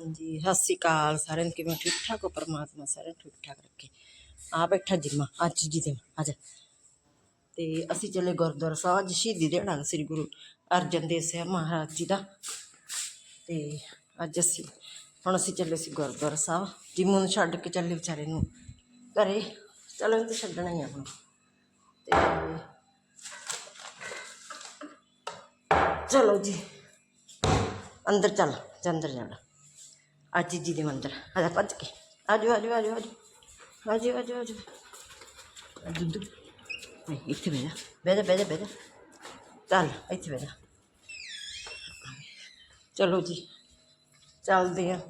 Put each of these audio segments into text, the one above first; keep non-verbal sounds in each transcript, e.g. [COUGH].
ਹਾਂਜੀ, ਸਤਿ ਸ਼੍ਰੀ ਅਕਾਲ ਸਾਰਿਆਂ ਨੂੰ, ਕਿਵੇਂ ਠੀਕ ਠਾਕ ਹੋ? ਪਰਮਾਤਮਾ ਸਾਰਿਆਂ ਨੂੰ ਠੀਕ ਠਾਕ ਰੱਖੇ। ਆ ਬੈਠਾ ਜਿੰਮਾ, ਅੱਜ ਜੀ ਦੇ ਅੱਜ ਜਾ। ਤੇ ਅਸੀਂ ਚੱਲੇ ਗੁਰਦੁਆਰਾ ਸਾਹਿਬ, ਅੱਜ ਸ਼ਹੀਦੀ ਦਿਹਾੜਾ ਸ੍ਰੀ ਗੁਰੂ ਅਰਜਨ ਦੇਵ ਸਾਹਿਬ ਮਹਾਰਾਜ ਜੀ ਦਾ। ਤੇ ਅੱਜ ਅਸੀਂ, ਹੁਣ ਅਸੀਂ ਚੱਲੇ ਸੀ ਗੁਰਦੁਆਰਾ ਸਾਹਿਬ। ਜਿੰਮੂ ਨੂੰ ਛੱਡ ਕੇ ਚੱਲੇ ਵਿਚਾਰੇ ਨੂੰ ਘਰੇ। ਚਲੋ ਇਹਨੂੰ ਤਾਂ ਛੱਡਣਾ ਹੀ ਆ ਹੁਣ। ਤੇ ਚਲੋ ਜੀ, ਅੰਦਰ ਚੱਲ, ਅੰਦਰ ਜਾਣਾ ਅੱਜ ਜੀ ਦੇ ਮੰਦਰ। ਆ ਜਾ ਭੱਜ ਕੇ। ਆਜੋ ਆਜੋ ਆਜੋ ਆਜੋ ਆਜੋ ਆਜੋ ਆਜੋ ਆ ਦੁੱਧੂ। ਨਹੀਂ, ਇੱਥੇ ਬਹਿ ਜਾ। ਬਹਿ ਜਾ ਬਹਿ ਜਾ ਬਹਿ ਜਾ। ਚੱਲ, ਇੱਥੇ ਬਹਿ ਜਾ। ਚਲੋ ਜੀ, ਚੱਲਦੇ ਆ।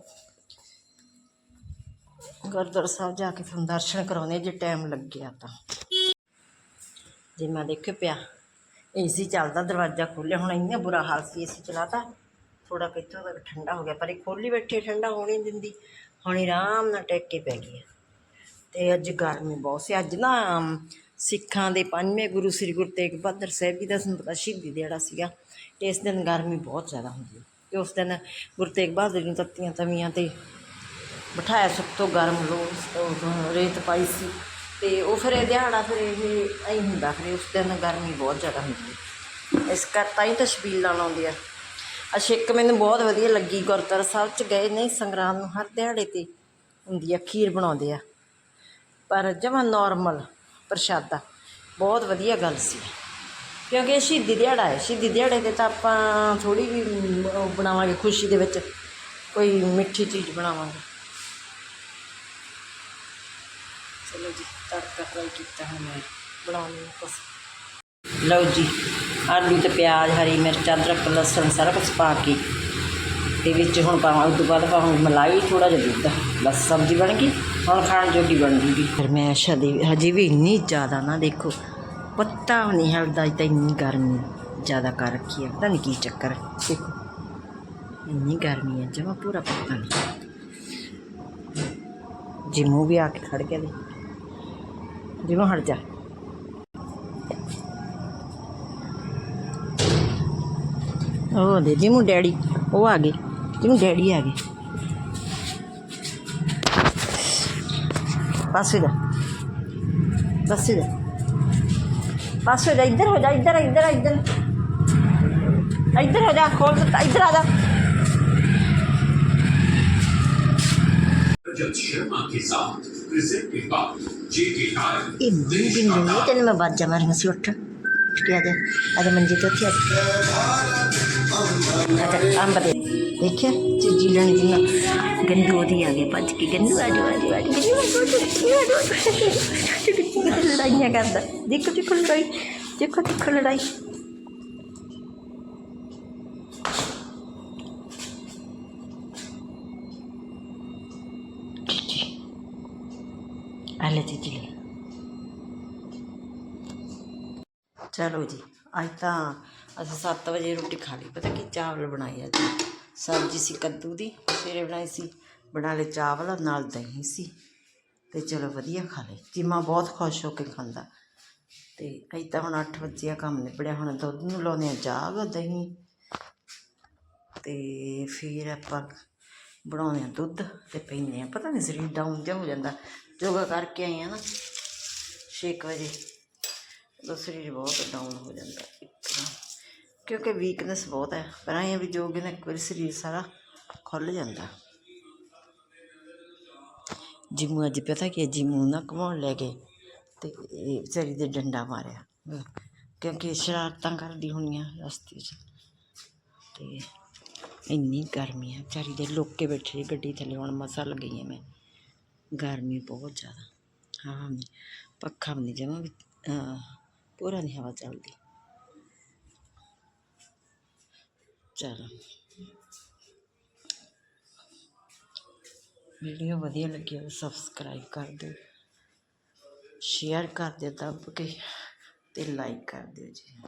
ਗੁਰਦੁਆਰਾ ਸਾਹਿਬ ਜਾ ਕੇ ਤੁਹਾਨੂੰ ਦਰਸ਼ਨ ਕਰਾਉਣੇ ਜੇ ਟਾਈਮ ਲੱਗਿਆ ਤਾਂ। ਜੇ ਮੈਂ ਦੇਖਿਆ ਪਿਆ, ਏਸੀ ਚੱਲਦਾ, ਦਰਵਾਜ਼ਾ ਖੋਲ੍ਹਿਆ ਹੁਣ ਇੰਨਾ ਬੁਰਾ ਹਾਲ ਸੀ, ਏਸੀ ਚਲਾਤਾ। ਥੋੜਾ ਕਿੱਥੋਂ ਤੱਕ ਠੰਡਾ ਹੋ ਗਿਆ, ਪਰ ਇਹ ਖੋਲੀ ਬੈਠੀ, ਠੰਡਾ ਹੋਣੀ ਦਿੰਦੀ। ਹੁਣ ਆਰਾਮ ਨਾਲ ਟੇਕ ਕੇ ਪੈ ਗਈ ਹੈ। ਤੇ ਅੱਜ ਗਰਮੀ ਬਹੁਤ ਸੀ। ਅੱਜ ਨਾ ਸਿੱਖਾਂ ਦੇ ਪੰਜਵੇਂ ਗੁਰੂ ਸ੍ਰੀ ਗੁਰੂ ਤੇਗ ਬਹਾਦਰ ਸਾਹਿਬ ਜੀ ਦਾ ਤੁਹਾਨੂੰ ਸ਼ਹੀਦੀ ਦਿਹਾੜਾ ਸੀਗਾ। ਇਸ ਦਿਨ ਗਰਮੀ ਬਹੁਤ ਜ਼ਿਆਦਾ ਹੁੰਦੀ ਹੈ ਤੇ ਉਸ ਦਿਨ ਗੁਰੂ ਤੇਗ ਬਹਾਦਰ ਨੂੰ ਤੱਤੀਆਂ ਤਵੀਆਂ ਤੇ ਬਿਠਾਇਆ ਸਭ ਤੋਂ ਗਰਮ ਲੋਕ ਉਹ ਰੇਤ ਪਾਈ ਸੀ। ਤੇ ਉਹ ਫਿਰ ਇਹ ਦਿਹਾੜਾ ਫਿਰ ਇਹ ਐਂ ਹੁੰਦਾ, ਫਿਰ ਉਸ ਦਿਨ ਗਰਮੀ ਬਹੁਤ ਜ਼ਿਆਦਾ ਹੁੰਦੀ ਹੈ। ਇਸ ਕਰ ਤਾਂ ਹੀ ਤਸ਼ਬੀਲਾਂ ਲਾਉਂਦੇ ਆ। ਅਸ਼ਿਕ ਮੈਨੂੰ ਬਹੁਤ ਵਧੀਆ ਲੱਗੀ ਗੁਰਦੁਆਰਾ ਸਾਹਿਬ ਚ ਗਏ, ਨਹੀਂ ਸੰਗਰਾਮ ਨੂੰ ਹਰ ਦਿਹਾੜੇ ਤੇ ਹੁੰਦੀ ਆ, ਖੀਰ ਬਣਾਉਂਦੇ ਆ। ਪਰ ਜਮਾ ਨਾਰਮਲ ਪ੍ਰਸ਼ਾਦਾ, ਬਹੁਤ ਵਧੀਆ ਗੱਲ ਸੀ। ਕਿਉਂਕਿ ਇਹ ਸ਼ਹੀਦੀ ਦਿਹਾੜਾ ਹੈ, ਸ਼ਹੀਦੀ ਦਿਹਾੜੇ ਤੇ ਤਾਂ ਆਪਾਂ ਥੋੜੀ ਵੀ ਉਹ ਬਣਾਵਾਂਗੇ, ਖੁਸ਼ੀ ਦੇ ਵਿੱਚ ਕੋਈ ਮਿੱਠੀ ਚੀਜ਼ ਬਣਾਵਾਂਗੇ। ਚਲੋ ਜੀ, ਤੜਕਾ ਫਰਾਈ ਕੀਤਾ ਹੁਣ ਮੈਂ, ਬਣਾਉਣੀ ਕੁਛ। ਲਓ ਜੀ। ਆਲੂ ਤੇ ਪਿਆਜ਼, ਹਰੀ ਮਿਰਚ, ਅਦਰਕ, ਲਸਣ ਸਾਰਾ ਕੁਝ ਪਾ ਕੇ ਤੇ ਵਿੱਚ ਹੁਣ ਪਾਵਾਂ, ਉਸ ਤੋਂ ਬਾਅਦ ਪਾਵਾਂ ਮਲਾਈ ਥੋੜਾ ਜਿਹਾ ਦੁੱਧ, ਬਸ ਸਬਜ਼ੀ ਬਣ ਗਈ, ਹੁਣ ਖਾਣ ਜੋਗੀ ਬਣ ਜੂਗੀ। ਫਿਰ ਮੈਂ ਸ਼ਦੀ ਹਜੇ ਵੀ ਇੰਨੀ ਜ਼ਿਆਦਾ ਨਾ ਦੇਖੋ, ਪੱਤਾ ਵੀ ਨਹੀਂ ਹਿਲਦਾ ਤਾਂ ਇੰਨੀ ਗਰਮੀ, ਜ਼ਿਆਦਾ ਕਰ ਰੱਖੀ ਹੈ ਪਤਾ ਨਹੀਂ ਕੀ ਚੱਕਰ ਦੇਖੋ, ਇੰਨੀ ਗਰਮੀ ਹੈ ਜਮਾ ਪੂਰਾ ਪੱਤਾ ਨਹੀਂ ਜਿਮੂ ਵੀ ਆ ਕੇ ਖੜ ਗਿਆ ਦੇ ਜਿਵੇਂ ਹਟ ਜਾ। ਉਹ ਦੇ ਜਿਮੂ ਡੈਡੀ ਉਹ ਆ ਗਏ ਜਿਮੂ ਡੈਡੀ ਆ ਗਏ ਪਾਸੇ ਜਾ ਪਾਸੇ ਜਾ ਪਾਸੇ ਜਾ ਇੱਧਰ ਹੋ ਜਾ ਇੱਧਰ ਇੱਧਰ ਇੱਧਰ ਇੱਧਰ ਹੋ ਜਾ ਖੋਲ ਦਿੱਤਾ ਇੱਧਰ ਆ ਜਾ रजत शर्मा के साथ प्रेजेंटेड बाय जेके टायर ਇਹ ਮੂੰਹ ਵੀ ਨਹੀਂ ਤੈਨੂੰ ਮੈਂ ਬਾਜਾ ਮਾਰਨ ਸੀ ਉੱਠ ਉੱਠ ਕੇ ਆ ਜਾ ਆ ਜਾ ਮੰਜੇ ਤੇ ਉੱਥੇ ਆ ਜਾ ਆ ਜਾ ਅੰਬ ਦੇ। ਦੇਖਿਆ? ਚੀਜੀ ਲੈਣੀ ਜਿੰਨਾ ਗੰਦੂ ਉਹਦੀ ਆ ਗਈ ਭੱਜ ਕੇ। ਗੰਦੂ ਆ ਜਾ ਆ ਜਾ ਆ ਜਾ [LAUGHS] ਲੜਾਈਆਂ ਕਰਦਾ। ਦੇਖੋ ਦੇਖੋ ਲੜਾਈ ਦੇਖੋ ਦੇਖੋ ਲੜਾਈ ਆ ਲੈ ਚੀਜੀ ਲੈ ਚਲੋ ਜੀ ਅੱਜ ਤਾਂ ਅਸੀਂ 7 ਵਜੇ ਰੋਟੀ ਖਾ ਲਈ। ਪਤਾ ਕੀ ਚਾਵਲ ਬਣਾਏ ਅੱਜ। ਸਬਜ਼ੀ ਸੀ ਕੱਦੂ ਦੀ ਸਵੇਰੇ ਬਣਾਈ ਸੀ। ਬਣਾ ਲਏ ਚਾਵਲ ਨਾਲ ਦਹੀਂ ਸੀ। ਤੇ ਚਲੋ ਵਧੀਆ ਖਾ ਲਏ। ਜਿਮਾ ਬਹੁਤ ਖੁਸ਼ ਹੋ ਕੇ ਖਾਂਦਾ। ਤੇ ਅੱਜ ਤਾਂ ਹੁਣ 8 ਵਜੇ ਆ, ਕੰਮ ਨਿਬੜਿਆ। ਹੁਣ ਦੁੱਧ ਨੂੰ ਲਾਉਂਦੇ ਆ ਜਾਗ, ਦਹੀਂ। ਤੇ ਫਿਰ ਆਪਾਂ ਬਣਾਉਂਦੇ ਆ ਦੁੱਧ ਤੇ ਪੀਂਦੇ ਆ ਪਤਾ ਨਹੀਂ ਸਰੀਰ ਡਾਊਨ ਜਿਹਾ ਹੋ ਜਾਂਦਾ। ਯੋਗਾ ਕਰਕੇ ਆਏ ਆ ਨਾ। 6 ਵਜੇ। ਉਦੋਂ ਸਰੀਰ ਬਹੁਤ ਡਾਊਨ ਹੋ ਜਾਂਦਾ। ਇੱਕਦਮ ਕਿਉਂਕਿ ਵੀਕਨੈਸ ਬਹੁਤ ਹੈ, ਪਰ ਐਂ ਆ ਵੀ ਯੋਗੇ ਨਾਲ ਇੱਕ ਵਾਰੀ ਸਰੀਰ ਸਾਰਾ ਖੁੱਲ ਜਾਂਦਾ। ਜਿਮੂ ਅੱਜ ਪਤਾ ਕੀ ਜਿਮੂ ਨਾ ਘੁਮਾਉਣ ਲੈ ਗਏ ਤੇ ਇਹ ਵਿਚਾਰੀ ਦੇ ਡੰਡਾ ਮਾਰਿਆ। ਕਿਉਂਕਿ ਸ਼ਰਾਰਤਾਂ ਕਰਦੀ ਹੋਣੀਆਂ ਰਸਤੇ 'ਚ। ਤੇ ਇੰਨੀ ਗਰਮੀ ਆ ਵਿਚਾਰੀ ਦੇ ਲੋਕੇ ਬੈਠੇ ਗੱਡੀ ਥੱਲੇ, ਹੁਣ ਮਸਾ ਲੱਗੀ ਹਾਂ ਮੈਂ। ਗਰਮੀ ਬਹੁਤ ਜ਼ਿਆਦਾ। ਹਾਂ ਪੱਖਾ ਵੀ ਨਹੀਂ ਜਮਾ ਵੀ ਅਹ, ਪੂਰਾ ਨਹੀਂ ਹਵਾ ਚੱਲਦੀ ਚਲੋ ਵੀਡੀਓ ਵਧੀਆ ਲੱਗੀ ਹੋਵੇ ਸਬਸਕ੍ਰਾਈਬ ਕਰ ਦਿਓ ਸ਼ੇਅਰ ਕਰ ਦਿਓ ਦੱਬ ਕੇ ਤੇ ਲਾਈਕ ਕਰ ਦਿਓ ਜੀ